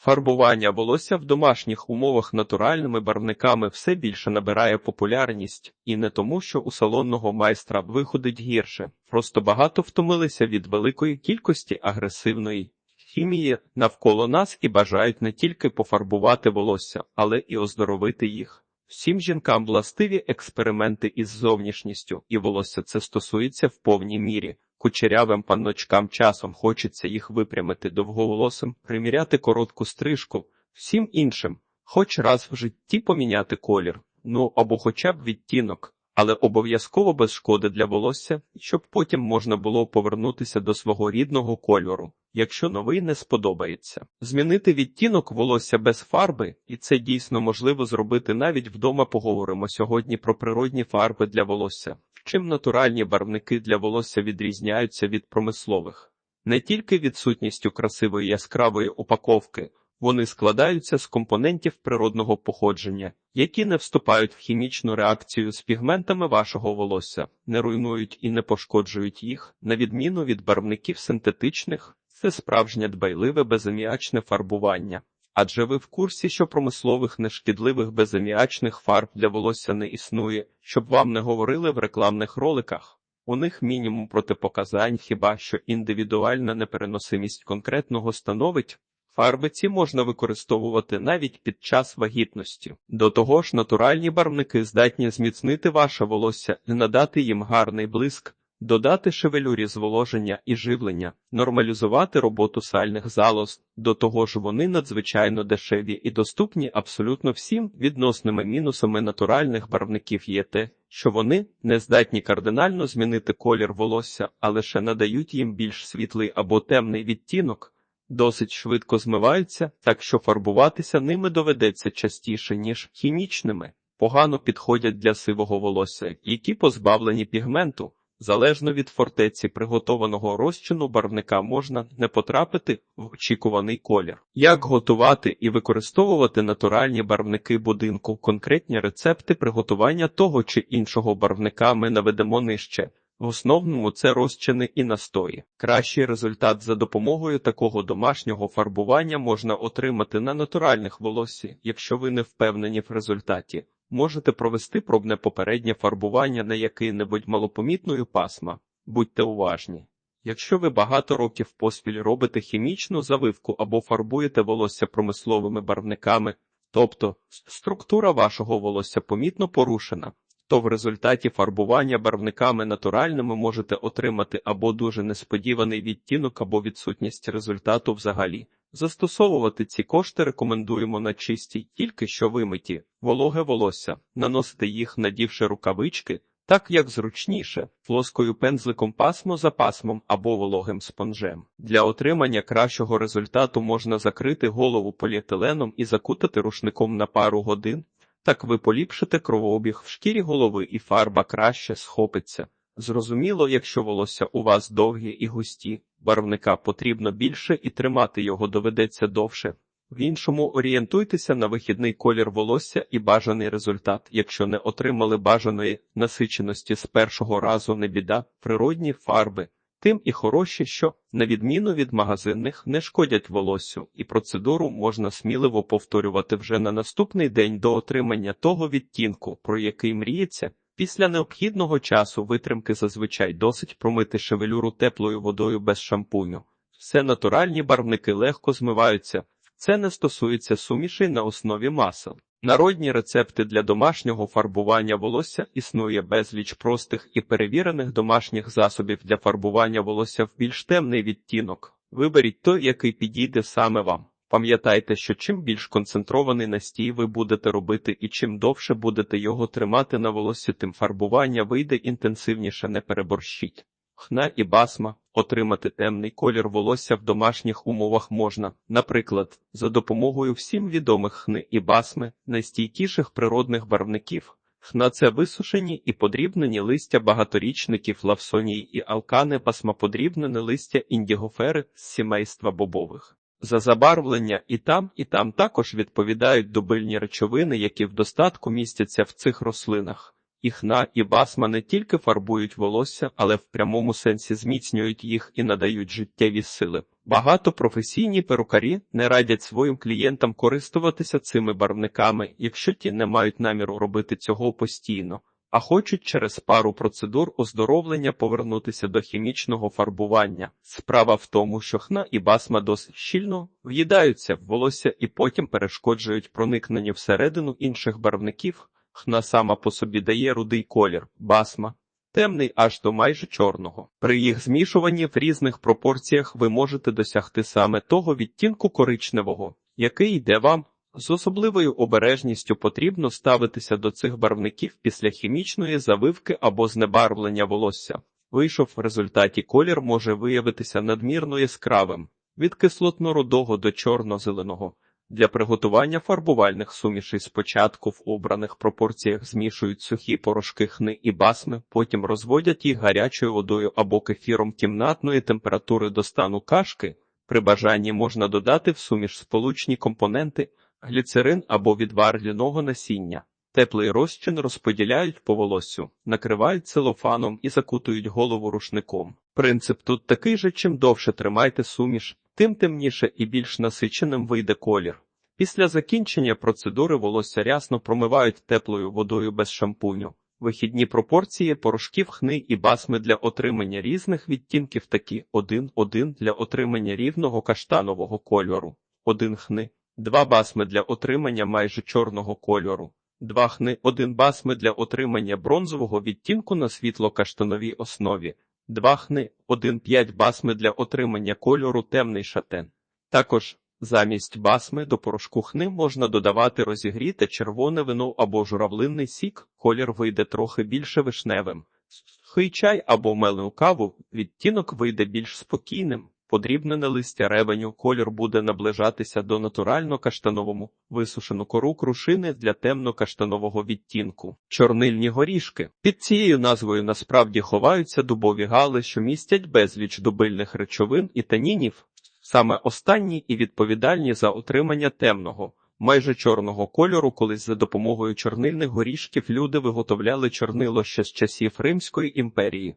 Фарбування волосся в домашніх умовах натуральними барвниками все більше набирає популярність, і не тому, що у салонного майстра виходить гірше, просто багато втомилися від великої кількості агресивної хімії навколо нас і бажають не тільки пофарбувати волосся, але і оздоровити їх. Всім жінкам властиві експерименти із зовнішністю, і волосся це стосується в повній мірі. Кучерявим панночкам часом хочеться їх випрямити довговолосим, приміряти коротку стрижку, всім іншим, хоч раз в житті поміняти колір, ну або хоча б відтінок, але обов'язково без шкоди для волосся, щоб потім можна було повернутися до свого рідного кольору, якщо новий не сподобається. Змінити відтінок волосся без фарби, і це дійсно можливо зробити навіть вдома. Поговоримо сьогодні про природні фарби для волосся. Чим натуральні барвники для волосся відрізняються від промислових, не тільки відсутністю красивої яскравої упаковки, вони складаються з компонентів природного походження, які не вступають в хімічну реакцію з пігментами вашого волосся, не руйнують і не пошкоджують їх, на відміну від барвників синтетичних, це справжнє дбайливе безаміачне фарбування. Адже ви в курсі, що промислових нешкідливих безаміачних фарб для волосся не існує, щоб вам не говорили в рекламних роликах. У них мінімум протипоказань, хіба що індивідуальна непереносимість конкретного становить. Фарби ці можна використовувати навіть під час вагітності. До того ж, натуральні барвники здатні зміцнити ваше волосся і надати їм гарний блиск, додати шевелюрі зволоження і живлення, нормалізувати роботу сальних залоз, до того ж вони надзвичайно дешеві і доступні абсолютно всім відносними мінусами натуральних барвників є те, що вони не здатні кардинально змінити колір волосся, а лише надають їм більш світлий або темний відтінок. Досить швидко змиваються, так що фарбуватися ними доведеться частіше, ніж хімічними, погано підходять для сивого волосся, які позбавлені пігменту. Залежно від фортеці приготованого розчину барвника можна не потрапити в очікуваний колір. Як готувати і використовувати натуральні барвники будинку, конкретні рецепти приготування того чи іншого барвника ми наведемо нижче. В основному це розчини і настої. Кращий результат за допомогою такого домашнього фарбування можна отримати на натуральних волоссі, якщо ви не впевнені в результаті. Можете провести пробне попереднє фарбування на який-небудь малопомітною пасма. Будьте уважні. Якщо ви багато років поспіль робите хімічну завивку або фарбуєте волосся промисловими барвниками, тобто структура вашого волосся помітно порушена, то в результаті фарбування барвниками натуральними можете отримати або дуже несподіваний відтінок, або відсутність результату взагалі. Застосовувати ці кошти рекомендуємо на чисті, тільки що вимиті, вологе волосся, наносити їх, надівши рукавички, так як зручніше, плоскою пензликом пасмо за пасмом або вологим спонжем. Для отримання кращого результату можна закрити голову поліетиленом і закутати рушником на пару годин. Так ви поліпшите кровообіг в шкірі голови і фарба краще схопиться. Зрозуміло, якщо волосся у вас довгі і густі, барвника потрібно більше і тримати його доведеться довше. В іншому орієнтуйтеся на вихідний колір волосся і бажаний результат. Якщо не отримали бажаної насиченості з першого разу не біда, природні фарби, тим і хороші, що, на відміну від магазинних, не шкодять волоссю, і процедуру можна сміливо повторювати вже на наступний день до отримання того відтінку, про який мріється. Після необхідного часу витримки зазвичай досить промити шевелюру теплою водою без шампуню. Все натуральні барвники легко змиваються, це не стосується сумішей на основі масел. Народні рецепти для домашнього фарбування волосся існує безліч простих і перевірених домашніх засобів для фарбування волосся в більш темний відтінок. Виберіть той, який підійде саме вам. Пам'ятайте, що чим більш концентрований настій ви будете робити і чим довше будете його тримати на волоссі, тим фарбування вийде інтенсивніше, не переборщіть. Хна і басма отримати темний колір волосся в домашніх умовах можна, наприклад, за допомогою всім відомих хни і басми, найстійкіших природних барвників. Хна це висушені і подрібнені листя багаторічників лавсонії і алкани, пасмоподрібнене листя індігофери з сімейства бобових. За забарвлення і там, і там також відповідають добильні речовини, які в достатку містяться в цих рослинах. І хна, і басма не тільки фарбують волосся, але в прямому сенсі зміцнюють їх і надають життєві сили. Багато професійні перукарі не радять своїм клієнтам користуватися цими барвниками, якщо ті не мають наміру робити цього постійно, а хочуть через пару процедур оздоровлення повернутися до хімічного фарбування. Справа в тому, що хна і басма досить щільно в'їдаються в волосся і потім перешкоджують проникненню всередину інших барвників. Хна сама по собі дає рудий колір, басма темний аж до майже чорного. При їх змішуванні в різних пропорціях ви можете досягти саме того відтінку коричневого, який йде вам. З особливою обережністю потрібно ставитися до цих барвників після хімічної завивки або знебарвлення волосся. Вийшов в результаті колір може виявитися надмірно яскравим від кислотно-рудого до чорно-зеленого. Для приготування фарбувальних сумішей спочатку в обраних пропорціях змішують сухі порошки хни і басми, потім розводять їх гарячою водою або кефіром кімнатної температури до стану кашки. При бажанні можна додати в суміш сполучні компоненти, гліцерин або відвар льняного насіння. Теплий розчин розподіляють по волоссю, накривають целофаном і закутують голову рушником. Принцип тут такий же, чим довше тримайте суміш, тим темніше і більш насиченим вийде колір. Після закінчення процедури волосся рясно промивають теплою водою без шампуню. Вихідні пропорції порошків хни і басми для отримання різних відтінків такі 1-1 для отримання рівного каштанового кольору, 1 хни, 2 басми для отримання майже чорного кольору, 2 хни, 1 басми для отримання бронзового відтінку на світло-каштановій основі, 2 хни, 1-5 басми для отримання кольору темний шатен. Також Замість басми до порошку хни можна додавати розігріте червоне вино або журавлинний сік, колір вийде трохи більше вишневим. Сухий чай або мелену каву, відтінок вийде більш спокійним. Подрібнене листя ревеню, колір буде наближатися до натурально-каштановому, висушену кору крушини для темно-каштанового відтінку. Чорнильні горішки. Під цією назвою насправді ховаються дубові гали, що містять безліч дубильних речовин і танінів. Саме останні і відповідальні за отримання темного, майже чорного кольору, колись за допомогою чорнильних горішків люди виготовляли чорнило ще з часів Римської імперії.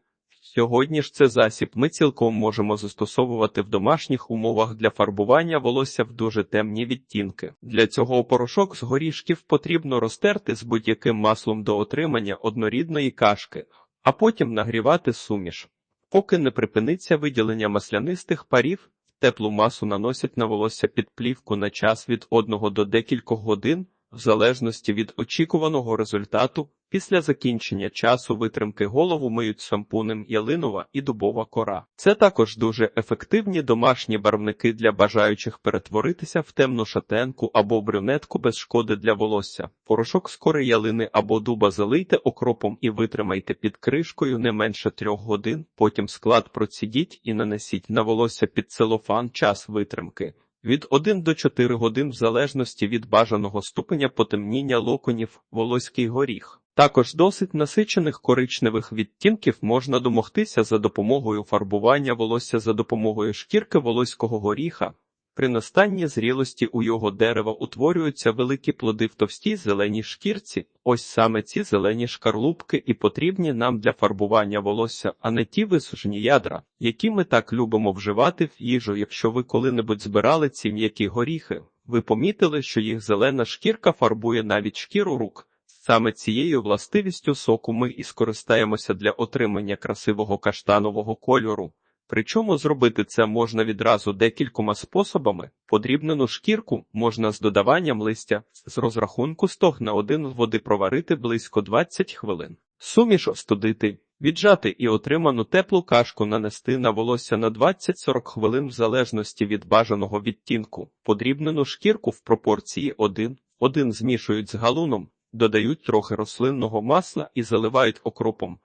Сьогодні ж це засіб ми цілком можемо застосовувати в домашніх умовах для фарбування волосся в дуже темні відтінки. Для цього порошок з горішків потрібно розтерти з будь-яким маслом до отримання однорідної кашки, а потім нагрівати суміш. Поки не припиниться виділення маслянистих парів, Теплу масу наносять на волосся під плівку на час від 1 до декількох годин, в залежності від очікуваного результату. Після закінчення часу витримки голову миють шампунем ялинова і дубова кора. Це також дуже ефективні домашні барвники для бажаючих перетворитися в темну шатенку або брюнетку без шкоди для волосся. Порошок з кори ялини або дуба залийте окропом і витримайте під кришкою не менше трьох годин. Потім склад процідіть і нанесіть на волосся під целофан час витримки. Від 1 до 4 годин в залежності від бажаного ступеня потемніння локонів волоський горіх. Також досить насичених коричневих відтінків можна домогтися за допомогою фарбування волосся за допомогою шкірки волоського горіха. При настанні зрілості у його дерева утворюються великі плоди в товстій зеленій шкірці. Ось саме ці зелені шкарлупки і потрібні нам для фарбування волосся, а не ті висушені ядра, які ми так любимо вживати в їжу. Якщо ви коли-небудь збирали ці м'які горіхи, ви помітили, що їх зелена шкірка фарбує навіть шкіру рук. Саме цією властивістю соку ми і скористаємося для отримання красивого каштанового кольору. Причому зробити це можна відразу декількома способами. Подрібнену шкірку можна з додаванням листя з розрахунку стог на один води проварити близько 20 хвилин. Суміш остудити, віджати і отриману теплу кашку нанести на волосся на 20-40 хвилин в залежності від бажаного відтінку. Подрібнену шкірку в пропорції 1, 1 змішують з галуном, додають трохи рослинного масла і заливають окропом.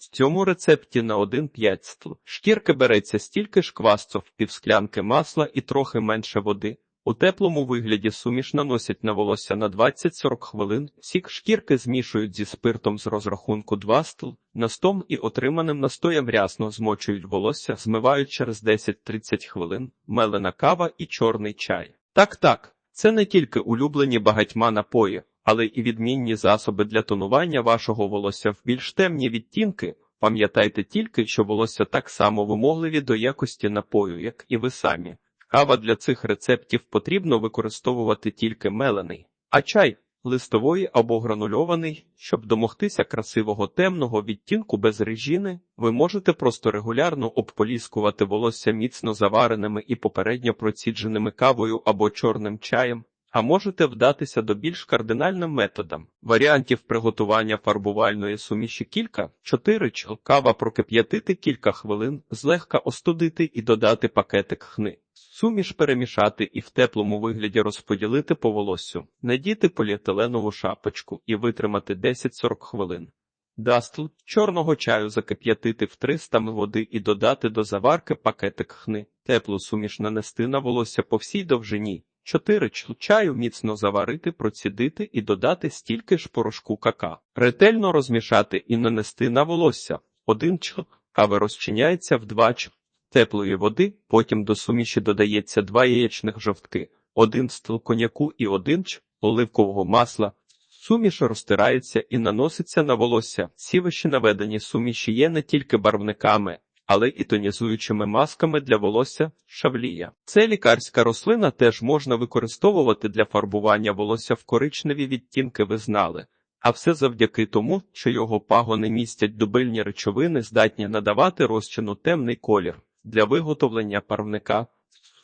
В цьому рецепті на 1,5 стл шкірки береться стільки ж квасців, півсклянки масла і трохи менше води. У теплому вигляді суміш наносять на волосся на 20-40 хвилин. Сік шкірки змішують зі спиртом з розрахунку 2 стл, настом і отриманим настоєм рясно змочують волосся, змивають через 10-30 хвилин, мелена кава і чорний чай. Так так, це не тільки улюблені багатьма напої, але і відмінні засоби для тонування вашого волосся в більш темні відтінки. Пам'ятайте тільки, що волосся так само вимогливі до якості напою, як і ви самі. Кава для цих рецептів потрібно використовувати тільки мелений, а чай листової або гранульований, щоб домогтися красивого темного відтінку без режини, ви можете просто регулярно обполіскувати волосся міцно завареними і попередньо процідженими кавою або чорним чаєм. А можете вдатися до більш кардинальним методам. Варіантів приготування фарбувальної суміші кілька, 4 чл. Кава прокип'ятити кілька хвилин, злегка остудити і додати пакетик хни. Суміш перемішати і в теплому вигляді розподілити по волоссю, надіти поліетиленову шапочку і витримати 10-40 хвилин. Дастл чорного чаю закип'ятити в 300 м води і додати до заварки пакетик хни. Теплу суміш нанести на волосся по всій довжині. 4 чл. чаю міцно заварити, процідити і додати стільки ж порошку кака. Ретельно розмішати і нанести на волосся. 1 чл. кави розчиняється в 2 чл. теплої води, потім до суміші додається 2 яєчних жовтки, 1 стл коньяку і 1 чл. оливкового масла. Суміш розтирається і наноситься на волосся. Вище наведені суміші є не тільки барвниками, але і тонізуючими масками для волосся шавлія. Це лікарська рослина теж можна використовувати для фарбування волосся в коричневі відтінки, ви знали. А все завдяки тому, що його пагони містять дубильні речовини, здатні надавати розчину темний колір. Для виготовлення парвника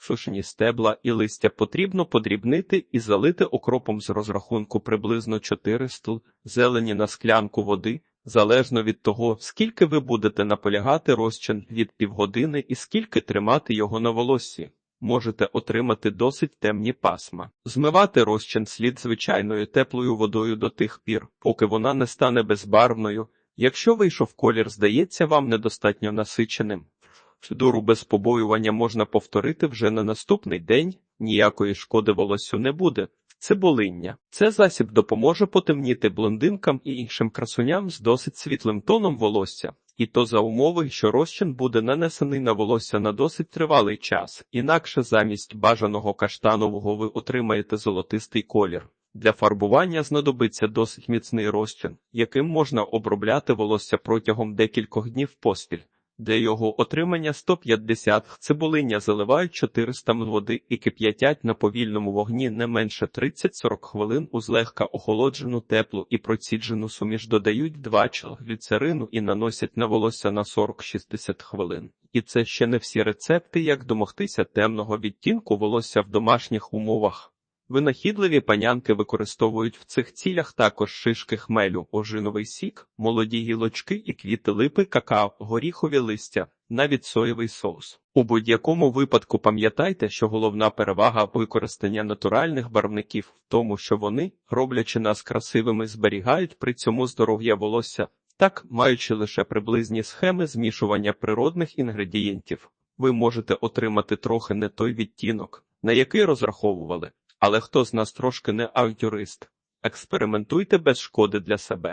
сушені стебла і листя потрібно подрібнити і залити окропом з розрахунку приблизно 4 стл зелені на склянку води, залежно від того, скільки ви будете наполягати розчин від півгодини і скільки тримати його на волоссі. Можете отримати досить темні пасма. Змивати розчин слід звичайною теплою водою до тих пір, поки вона не стане безбарвною. Якщо вийшов колір, здається вам недостатньо насиченим. Процедуру без побоювання можна повторити вже на наступний день, ніякої шкоди волоссю не буде. Цибулиння. Це засіб допоможе потемніти блондинкам і іншим красуням з досить світлим тоном волосся, і то за умови, що розчин буде нанесений на волосся на досить тривалий час, інакше замість бажаного каштанового ви отримаєте золотистий колір. Для фарбування знадобиться досить міцний розчин, яким можна обробляти волосся протягом декількох днів поспіль. Для його отримання 150 цибулиння заливають 400 м води і кип'ятять на повільному вогні не менше 30-40 хвилин у злегка охолоджену теплу і проціджену суміш додають 2 чл гліцерину і наносять на волосся на 40-60 хвилин. І це ще не всі рецепти, як домогтися темного відтінку волосся в домашніх умовах. Винахідливі панянки використовують в цих цілях також шишки хмелю, ожиновий сік, молоді гілочки і квіти липи, какао, горіхові листя, навіть соєвий соус. У будь-якому випадку пам'ятайте, що головна перевага використання натуральних барвників в тому, що вони, роблячи нас красивими, зберігають при цьому здоров'я волосся, так маючи лише приблизні схеми змішування природних інгредієнтів, ви можете отримати трохи не той відтінок, на який розраховували. Але хто з нас трошки не авантюрист? Експериментуйте без шкоди для себе.